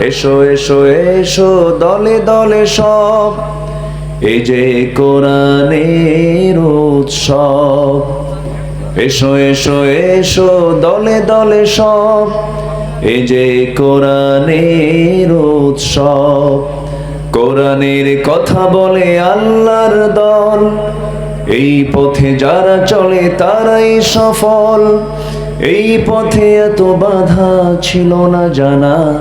এসো এসো এসো, দলে দলে সব। এই যে কোরআনের উৎসব। এসো এসো এসো, দলে দলে সব। এই যে কোরআনের উৎসব। কোরআনের কথা বলে আল্লাহর দল। এই পথে যারা চলে, তারাই সফল। এই পথে এত বাধা ছিল না জানা।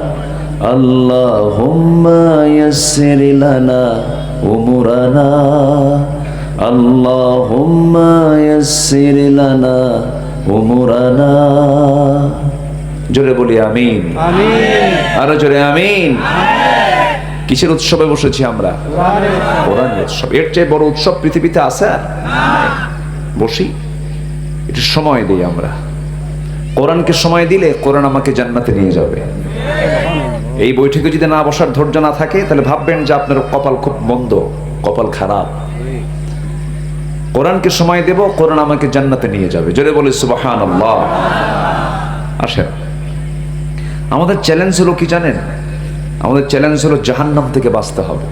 জোরে বলি আমিন। আরও জোরে আমিন। কিসের উৎসবে বসেছি আমরা? কোরআনের উৎসব। এর চেয়ে বড় উৎসব পৃথিবীতে আছে? বসি। একটু সময় দিই আমরা। কোরআনকে সময় দিলে কোরআন আমাকে জান্নাতে নিয়ে যাবে। এই বৈঠকে যদি না বসার ধৈর্য না থাকে, তাহলে ভাববেন যে আপনার কপাল খুব মন্দ, কপাল খারাপ। কোরআনকে সময় দেব, কোরআন আমাকে জান্নাতে নিয়ে যাবে। জোরে বলে সুবাহান আসেন। আমাদের চ্যালেঞ্জ হলো কি জানেন? আমাদের চ্যালেঞ্জ হলো জাহান্নাম থেকে বাঁচতে হবে।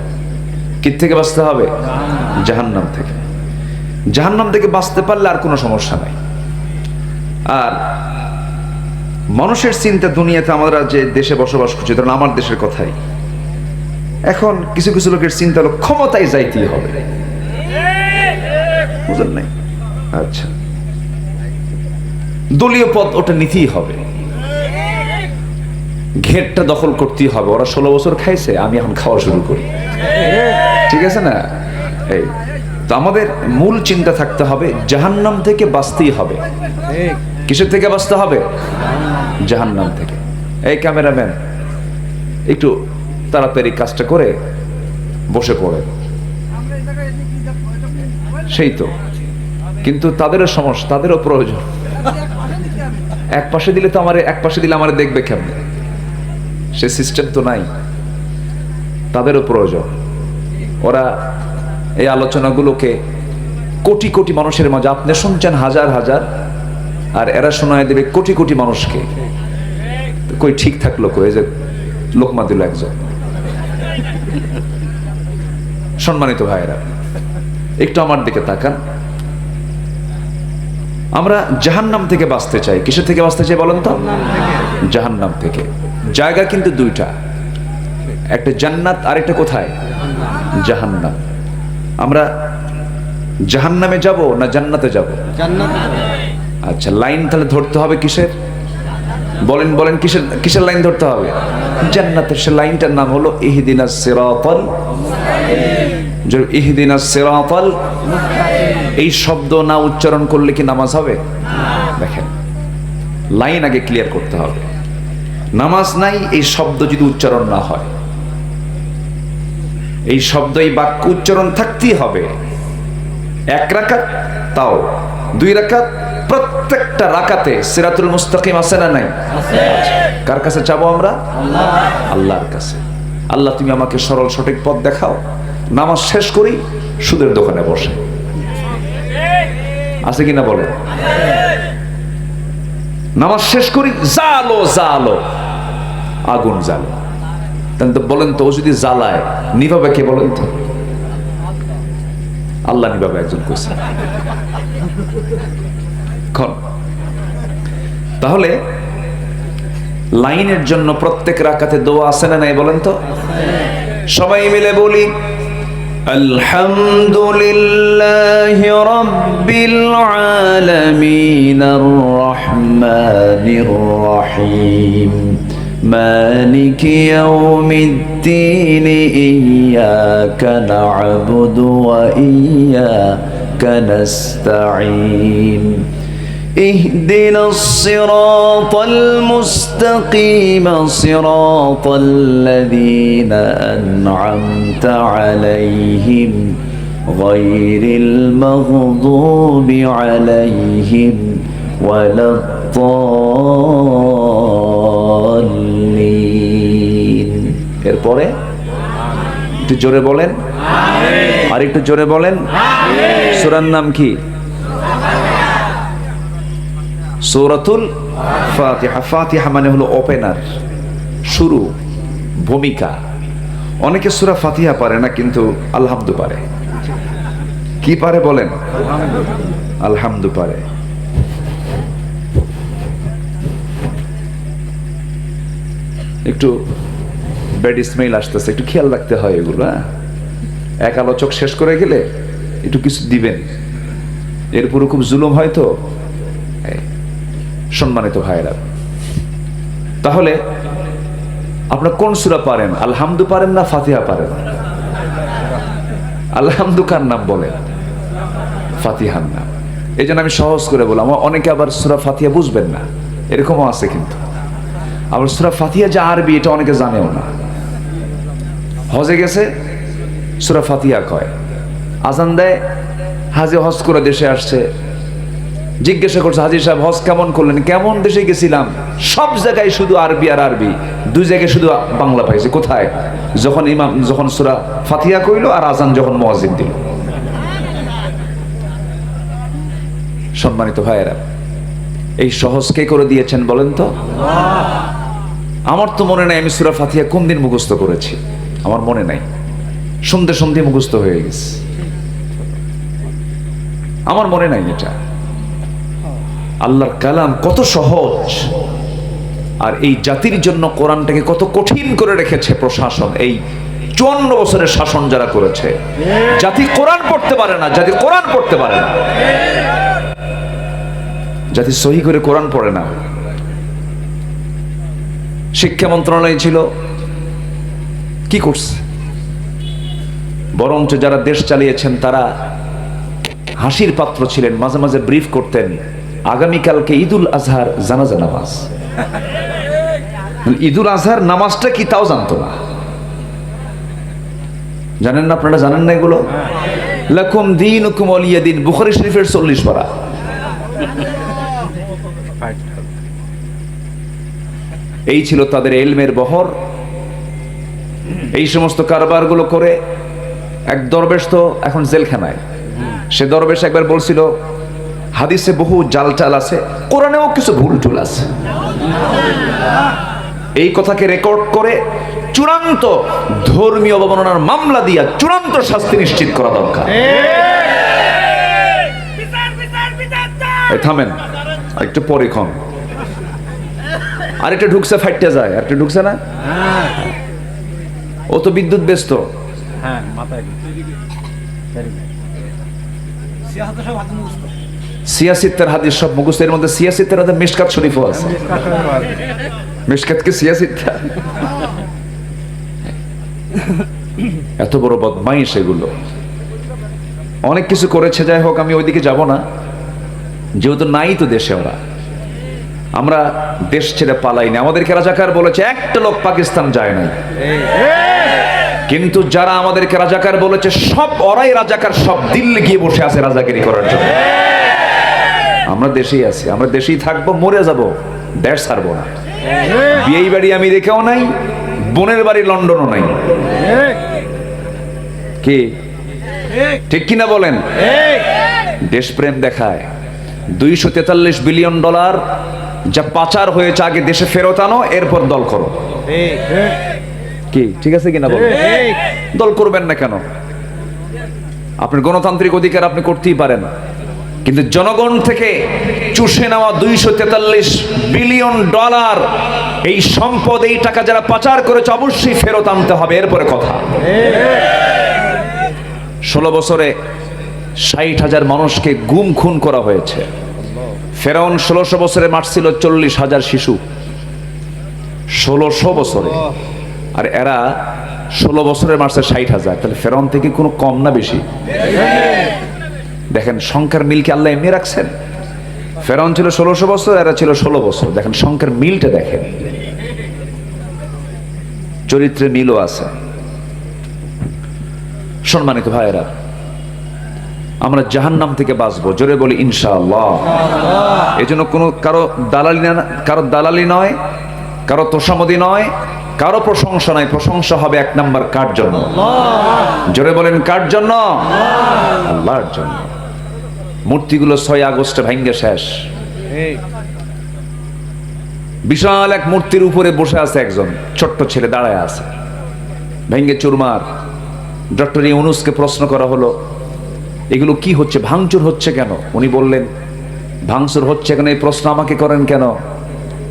কি থেকে বাঁচতে হবে? জাহান্নাম থেকে। জাহান্নাম থেকে বাঁচতে পারলে আর কোনো সমস্যা নাই। আর মানুষের চিন্তা দুনিয়াতে আমরা যে দেশে বসবাস করছি ধরুন আমার দেশের কথাই। এখন কিছু কিছু লোকের চিন্তা হলো ক্ষমতায় যাইতেই হবে। নাই? আচ্ছা। দলীয় পদ ওটা নিতেই হবে। ঘেরটা দখল করতেই হবে। ওরা ষোলো বছর খাইছে, আমি এখন খাওয়া শুরু করি। ঠিক আছে না? এই, তো আমাদের মূল চিন্তা থাকতে হবে, জাহান্নাম থেকে বাঁচতেই হবে। কিসের থেকে বাঁচতে হবে? জাহান্নাম থেকে। এই ক্যামেরাম্যান, একটু তাড়াতাড়ি কাজটা করে বসে পড়ে। সেই তো। কিন্তু তাদেরও সমস্যা, তাদেরও প্রয়োজন। এক পাশে দিলে তো আমার, এক পাশে দিলে আমার দেখবে কেমনে? সে সিস্টেম তো নাই। তাদেরও প্রয়োজন। ওরা এই আলোচনাগুলোকে কোটি কোটি মানুষের মাঝে, আপনি শুনছেন হাজার হাজার আর এরা শোনায় দেবে কোটি কোটি মানুষকে। কই ঠিক থাকল কই? যে লোকমা দিল একজন। সম্মানিত ভাইয়েরা, একটু আমার দিকে তাকান। আমরা জাহান্নাম থেকে বাঁচতে চাই। কিসের থেকে বাঁচতে চাই বলেন তো? জাহান্নাম থেকে। জায়গা কিন্তু দুইটা। একটা জান্নাত আর একটা কোথায়? জাহান্নাম। আমরা জাহান্নামে যাব না জান্নাতে যাব। আচ্ছা লাইন তাহলে ধরতে হবে কিসের? বলেন বলেন, কিসের কিসের লাইন ধরতে হবে? জান্নাতের সে লাইনটার নাম হলো ইহদিনা সিরাতাল ইহদিনা সিরাতাল। এই শব্দ না উচ্চারণ করলে কি নামাজ হবে? দেখেন, লাইন আগে ক্লিয়ার করতে হবে। নামাজ নাই, এই শব্দ যদি উচ্চারণ না হয়। এই শব্দ, এই বাক্য উচ্চারণ থাকতেই হবে। এক রাকাত, তাও। দুই রাকাত প্রত্যেকটা রাকাতে সিরাতুল মুস্তাকিম আছে না নাই? কার কাছে যাব আমরা? আল্লাহর কাছে। আল্লাহ, তুমি আমাকে সরল সঠিক পথ দেখাও। নামাজ শেষ করি, সুদের দোকানে বসে। আছে কিনা বলে নামাজ শেষ করি, জালো জালো। আগুন জালো তাহলে তো বলেন তো, ও যদি জ্বালায়, নিভাবে কে বলেন তো? আল্লাহ নিভাবে একজন কইছে। খন তাহলে লাইনের জন্য প্রত্যেক রাকাতে দোয়া আছে না নাই বলেন তো সবাই মিলে বলি الحمد لله رب العالمين الرحمن الرحيم مالك يوم الدين إياك نعبد وإياك نستعين اهدنا الصراط المستقيم صراط الذين أنعمت عليهم غير المغضوب عليهم ولا الضالين এরপরে একটু জোরে বলেন আর একটু জোরে বলেন সূরার নাম কি সৌরাতুল ফাতিহা। ফাতিহা মানে হলো ওপেনার শুরু ভূমিকা। অনেকে সুরা ফাতিহা পারে না কিন্তু আলহামদু পারে। কি পারে বলেন? আলহামদু পারে। একটু ব্যাড স্মেল আসতেছে একটু খেয়াল রাখতে হয় এগুলো হ্যাঁ? এক আলোচক শেষ করে গেলে একটু কিছু দিবেন। এরপরও খুব জুলুম হয় তো? এই, সম্মানিত ভাইরা তাহলে আপনার কোন সুরা পারেন? আলহামদু পারেন না ফাতিহা পারেন? আলহামদু কার নাম বলেন? ফাতিহার নাম। এই জন্য আমি সহজ করে বললাম অনেকে আবার সুরা ফাতিহা বুঝবেন না, এরকমও আছে কিন্তু। আবার সুরা ফাতিহা যে আরবি, এটা অনেকে জানেও না। হজে গেছে, সুরা ফাতিহা কয়। আজান দেয়, হাজে হজ করে দেশে আসছে জিজ্ঞাসা করছে হাজি সাহেব, হজ কেমন করলেন? কেমন দেশে গেছিলাম? সব জায়গায় শুধু আরবি আর আরবি। দুই জায়গায় শুধু বাংলা পাইছে। কোথায়? যখন ইমাম, যখন সুরা ফাতিহা কইলো আর আজান যখন মহাজিন দিল। সম্মানিত ভাইয়েরা, এই সহজ কে করে দিয়েছেন বলেন তো? আমার তো মনে নাই আমি সুরা ফাতিয়া কোন দিন মুখস্থ করেছি। আমার মনে নাই। সন্ধে সন্ধে মুখস্থ হয়ে গেছে। আমার মনে নাই এটা। আল্লাহর কালাম কত সহজ। আর এই জাতির জন্য কোরআনটাকে কত কঠিন করে রেখেছে প্রশাসন। এই চুয়ান্ন বছরের শাসন যারা করেছে, জাতি কোরআন পড়তে পারে না, জাতি কোরআন পড়তে পারে না। জাতি সহি করে কোরআন পড়ে না। শিক্ষা মন্ত্রণালয় ছিল, কি করছে? বরঞ্চ যারা দেশ চালিয়েছেন, তারা হাসির পাত্র ছিলেন, মাঝে মাঝে ব্রিফ করতেন। আগামীকালকে ঈদুল আজহার জানাজা নামাজ। ঈদুল আজহার নামাজটা কি তাও জানতো না। জানেন না আপনারা জানেন না এগুলো? লাকুম দিন হুকুম অলিয়া দিন, বুখারি শরীফের চল্লিশ পারা। এই ছিল তাদের এলমের বহর। এই সমস্ত কারবারগুলো করে এক দরবেশ তো এখন জেলখানায়। সে দরবেশ একবার বলছিল হাদিসে বহু জাল টাল আছে কোরআনেও কিছু ভুল টুল আছে। এই কথাকে রেকর্ড করে চূড়ান্ত ধর্মীয় অবমাননার মামলা দিয়া চূড়ান্ত শাস্তি নিশ্চিত করা দরকার। থামেন একটু পরে ক্ষণ আরেকটা ঢুকছে ফাইটটা যায়। আরেকটা ঢুকছে না? ও তো বিদ্যুৎ ব্যস্ত। হ্যাঁ মাথায়. সিয়াসিত্তার হাদিস সব মুখস্থ, এর মধ্যে সিয়াসিত্তার মধ্যে মিশকাত শরীফও আছে। মিশকাতকে সিয়াসিত্তা এত বড় বদমাইশ এগুলো। অনেক কিছু করেছে, যাই হোক, আমি ওইদিকে যাব না। যেহেতু নাই তো দেশে ওরা আমরা দেশ ছেড়ে পালাইনি আমাদেরকে রাজাকার বলেছে, একটা লোক পাকিস্তান যায় নাই। কিন্তু যারা আমাদেরকে রাজাকার বলেছে, সব ওরাই রাজাকার, সব দিল্লি গিয়ে বসে আছে রাজাকারি করার জন্য। আমরা দেশেই আছি, আমরা দেশেই থাকব, মরে যাব দেশ ছাড়বো না। বিয়েই বাড়ি আমি রেখেও নাই, বোনের বাড়ি লন্ডনও নাই। কি? ঠিক কিনা বলেন? দেশপ্রেম দেখায়। দুইশো তেতাল্লিশ বিলিয়ন ডলার যা পাচার হয়েছে, আগে দেশে ফেরত আনো, এরপর দল করো। কি? ঠিক আছে কিনা বলেন? দল করবেন না কেন? আপনার গণতান্ত্রিক অধিকার আপনি করতেই পারেন। কিন্তু জনগণ থেকে চুষে নেওয়া দুইশো তেতাল্লিশ বিলিয়ন ডলার এই সম্পদ, এই টাকা যারা পাচার করেছে, অবশ্যই ফেরত আনতে হবে। এরপরে কথা। ষোলো বছরে ষাট হাজার মানুষকে গুম খুন করা হয়েছে। ফেরাউন ষোলোশো বছরে মারছিল চল্লিশ হাজার শিশু। ষোলোশো বছরে। আর এরা ষোলো বছরের মারছে ষাট হাজার। তাহলে ফেরাউন থেকে কোনো কম না বেশি? দেখেন সংখ্যার মিলকে আল্লাহ এমনি রাখছেন? ফেরাউন ছিল ষোলোশো বছর, এরা ছিল ষোলো বছর। দেখেন সংখ্যার মিলটা দেখেন। চরিত্রে মিলও আছে। সম্মানিত ভাইয়েরা, আমরা জাহান্নাম থেকে বাঁচবো। জোরে বলি, ইনশাআল্লাহ। এই জন্য কোনো কারও দালালি না, কারও দালালি নয়, কারও তোষামদি নয়, কারও প্রশংসা নয়। প্রশংসা হবে এক নাম্বার কার জন্য? জোরে বলেন, কার জন্য? আল্লাহর জন্য। মূর্তিগুলো ছয় আগস্টে ভাঙ্গে শেষ। বিশাল এক মূর্তির উপরে বসে আছে একজন ছোট্ট ছেলে দাঁড়ায় আছে। ভেঙ্গে চুরমার। ডক্টর ইউনুসকে প্রশ্ন করা হলো এগুলো কি হচ্ছে? ভাঙচুর হচ্ছে কেন? উনি বললেন ভাঙচুর হচ্ছে কেন? এই প্রশ্ন আমাকে করেন কেন?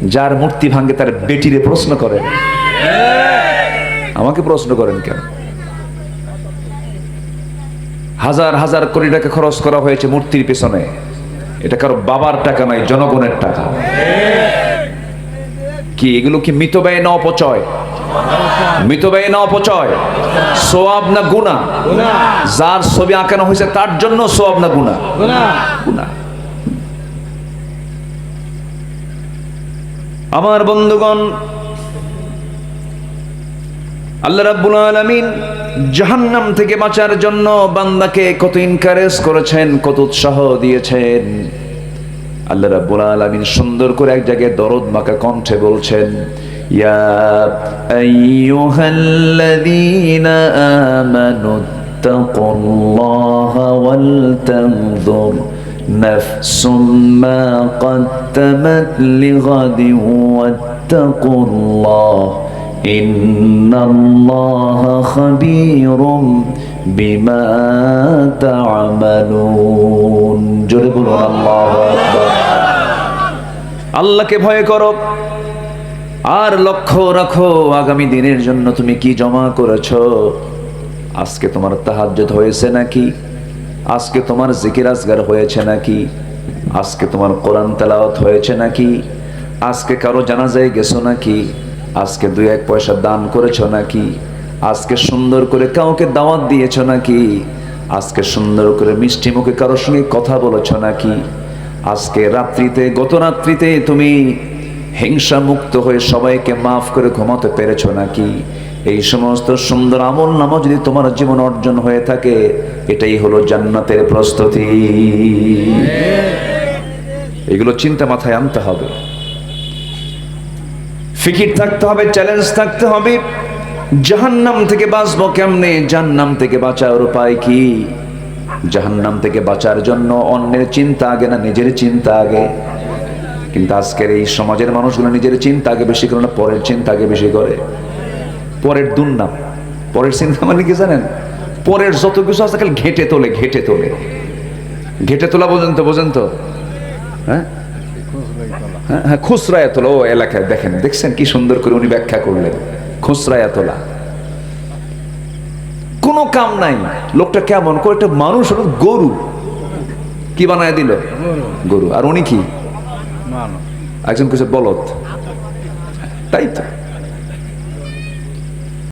যার মূর্তি ভাঙ্গে তার বেটিরে প্রশ্ন করেন। আমাকে প্রশ্ন করেন কেন? হাজার হাজার কোটি টাকা খরচ করা হয়েছে মূর্তির পেছনে। এটা কারও বাবার টাকা নয়, জনগণের টাকা। কি এগুলো কি মৃত ব্যয় না অপচয়? মৃত ব্যয় না অপচয়? সোয়াব না গুণা যার ছবি আঁকানো হয়েছে তার জন্য সোয়াব না গুণা গুণা আমার বন্ধুগণ, আল্লাহ রাব্বুল আলামিন জাহান্নাম থেকে বাঁচার জন্য বান্দাকে কত ইনকারেজ করেছেন কত উৎসাহ দিয়েছেন আল্লাহ রাব্বুল আলামিন সুন্দর করে এক জায়গায় দরদ মাকা কণ্ঠে বলছেন ইয়া আইয়ুহাল্লাযীনা আমানু তাকুল্লাহা ওয়াল তানজুর নাফসুম মা قدمت لغد واتقوا الله إن الله خبير بما تعملون জোরে বলুন আল্লাহু আকবার আল্লাহকে ভয় করো আর লক্ষ্য রাখো আগামী দিনের জন্য তুমি কি জমা করেছো আজকে তোমার তাহাজ্জুদ হয়েছে নাকি আজকে তোমার জিকির আজগার হয়েছে নাকি আজকে তোমার কোরআন তেলাওয়াত হয়েছে নাকি আজকে কারো জানাজায় গেছো নাকি আজকে দুই এক পয়সা দান করেছ নাকি? আজকে সুন্দর করে কাউকে দাওয়াত দিয়েছ নাকি? আজকে সুন্দর করে মিষ্টি মুখে কারোর সঙ্গে কথা বলেছ নাকি? আজকে রাত্রিতে, গত রাত্রিতে তুমি হিংসা মুক্ত হয়ে সবাইকে মাফ করে ঘুমাতে পেরেছ নাকি? এই সমস্ত সুন্দর আমল নামও যদি তোমার জীবন অর্জন হয়ে থাকে, এটাই হলো জান্নাতের প্রস্তুতি। এগুলো চিন্তা মাথায় আনতে হবে। ফিকির থাকতে হবে চ্যালেঞ্জ থাকতে হবে। জাহান্নাম থেকে বাঁচবো কেমনে? জাহান্নাম থেকে বাঁচার উপায় কি? জাহান্নাম থেকে বাঁচার জন্য অন্যের চিন্তা আগে না নিজের চিন্তা আগে? কিন্তু আজকের এই সমাজের মানুষগুলো নিজের চিন্তা আগে বেশি করে না, পরের চিন্তা আগে বেশি করে। পরের দুর্নাম, পরের চিন্তা মানে কি জানেন? পরের যত কিছু আছে খালি ঘেটে তোলে ঘেটে তোলে। ঘেটে তোলা বোঝেন তো বোঝেন তো? হ্যাঁ? হ্যাঁ ও এলাকায় দেখেন দেখছেন কি সুন্দর করে উনি ব্যাখ্যা করলেন। কোনো কাম নাই। লোকটা কেমন? করে একটা মানুষ হল গরু। কি বানায় দিল? গরু। আর উনি কি? একজন কিছু বলত তাই তো?